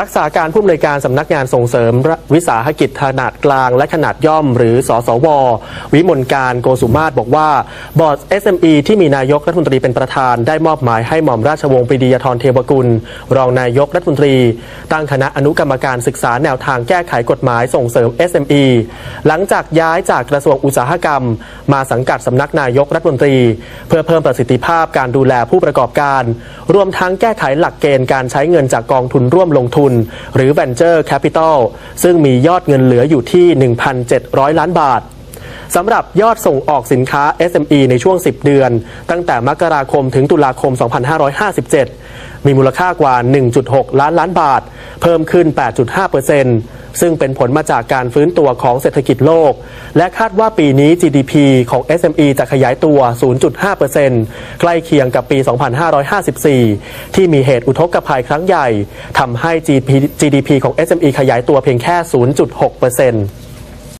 รักษาการผู้อำนวยการสำนักงานส่งเสริม วิสาหกิจขนาดกลาง และขนาดย่อม หรือสสว วิมลการโกสุมาศบอกว่า บอร์ด SME ที่มีนายกรัฐมนตรีเป็นประธาน ได้มอบหมายให้หม่อมราชวงศ์ปรีดียธรเทวกุล รองนายกรัฐมนตรี ตั้งคณะอนุกรรมการศึกษาแนวทางแก้ไขกฎหมายส่งเสริม SME หลังจากย้ายจากกระทรวงอุตสาหกรรม มาสังกัดสำนักนายกรัฐมนตรี เพื่อเพิ่มประสิทธิภาพการดูแลผู้ประกอบการ รวมทั้งแก้ไขหลักเกณฑ์การใช้เงินจากกองทุนร่วมลงทุนหรือ Venture Capital ซึ่งมียอดเงินเหลืออยู่ที่ 1,700 ล้านบาท สำหรับยอดส่งออกสินค้า SME ในช่วง 10 เดือน ตั้งแต่มกราคมถึงตุลาคม 2557 มีมูลค่ากว่า 1.6 ล้านล้านบาท เพิ่มขึ้น 8.5%ซึ่งเป็นผลมาจากการฟื้นตัวของเศรษฐกิจโลก และคาดว่าปีนี้ GDP ของ SME จะขยายตัว 0.5%ใกล้เคียงกับปี 2554 ที่มีเหตุอุทกภัยครั้งใหญ่ทำให้ GDP ของ SME ขยายตัวเพียงแค่ 0.6%